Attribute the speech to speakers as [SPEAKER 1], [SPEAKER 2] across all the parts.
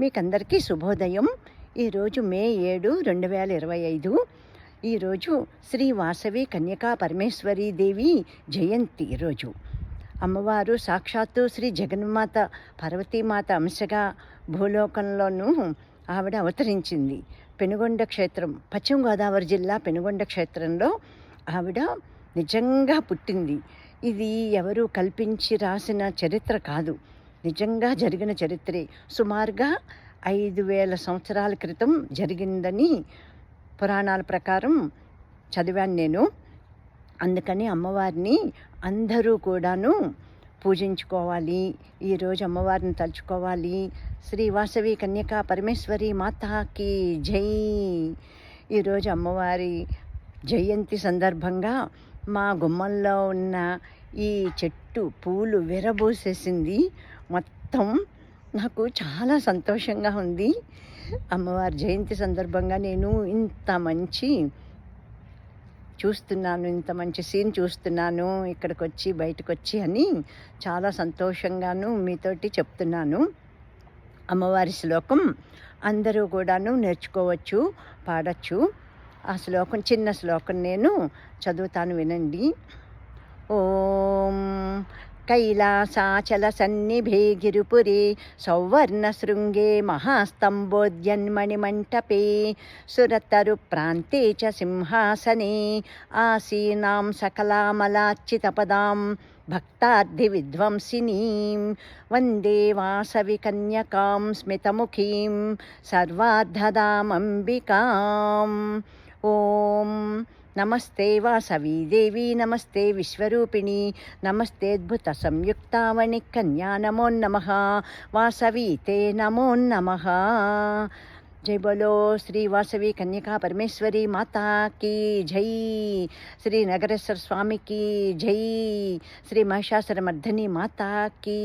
[SPEAKER 1] మీకందరికీ శుభోదయం. ఈరోజు మే ఏడు రెండు వేల ఇరవై ఐదు. ఈరోజు శ్రీ వాసవి కన్యకా పరమేశ్వరీ దేవి జయంతి ఈరోజు అమ్మవారు సాక్షాత్తు శ్రీ జగన్మాత పార్వతీమాత అంశగా భూలోకంలోనూ ఆవిడ అవతరించింది. పెనుగొండ క్షేత్రం పశ్చిమ గోదావరి జిల్లా పెనుగొండ క్షేత్రంలో ఆవిడ నిజంగా పుట్టింది. ఇది ఎవరు కల్పించి రాసిన చరిత్ర కాదు. నిజంగా జరిగిన చరిత్రే. సుమారుగా ఐదు వేల సంవత్సరాల క్రితం జరిగిందని పురాణాల ప్రకారం చదివాను నేను. అందుకని అమ్మవారిని అందరూ కూడాను పూజించుకోవాలి. ఈరోజు అమ్మవారిని తలుచుకోవాలి. శ్రీ వాసవి కన్యకా పరమేశ్వరి మాతాకి జై. ఈరోజు అమ్మవారి జయంతి సందర్భంగా మా గుమ్మంలో ఉన్న ఈ చెట్టు పూలు విరబూసేసింది. మొత్తం నాకు చాలా సంతోషంగా ఉంది. అమ్మవారి జయంతి సందర్భంగా నేను ఇంత మంచి చూస్తున్నాను ఇంత మంచి సీన్ చూస్తున్నాను ఇక్కడికి వచ్చి బయటకు వచ్చి అని చాలా సంతోషంగాను మీతోటి చెప్తున్నాను. అమ్మవారి శ్లోకం అందరూ కూడాను నేర్చుకోవచ్చు పాడచ్చు. ఆ శ్లోకం చిన్న శ్లోకం నేను చదువుతాను వినండి. ఓం కైలాసాచల సన్నిభే గిరిపురే సౌవర్ణశృంగే మహాస్తంభోద్యన్మణిమంటపే సురతరు ప్రాంతే చ సింహాసనే ఆసీనాం సకలామలార్చితపదాం భక్తార్థివిధ్వంసినీం వందే వాసవి కన్యకాం స్మితముఖీం సర్వార్ధదామంబికాం ఓం నమస్తే వాసవీ దేవి నమస్తే విశ్వరూపిణి నమస్తేద్భుత సంయుక్తామణి కన్యా నమో నమ వాసవి తే నమో నమ జై బోలో శ్రీ వాసవి కన్యకా పరమేశ్వరి మాతా కీ జై శ్రీ నగరేశ్వర స్వామికి జై శ్రీ మహిషాసురమర్ధని మాతా కీ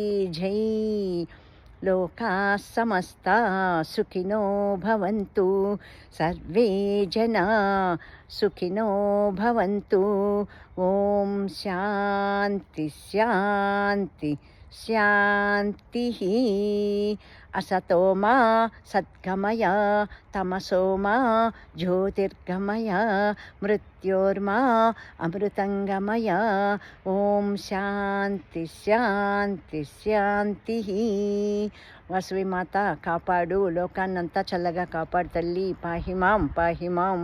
[SPEAKER 1] लोका समस्ता सुखिनो भवन्तु। सर्वे जना सुखिनो भवन्तु। ॐ शान्ति शान्ति शान्तिः। అసతోమా సద్గమయ తమసోమా జ్యోతిర్గమయ మృత్యోర్మా అమృతంగమయ ఓం శాంతి శాంతి శాంతి వాసవి మాత కాపాడు లోకాన్నంతా చల్లగా కాపాడు తల్లి పాహిమాం పాహిమాం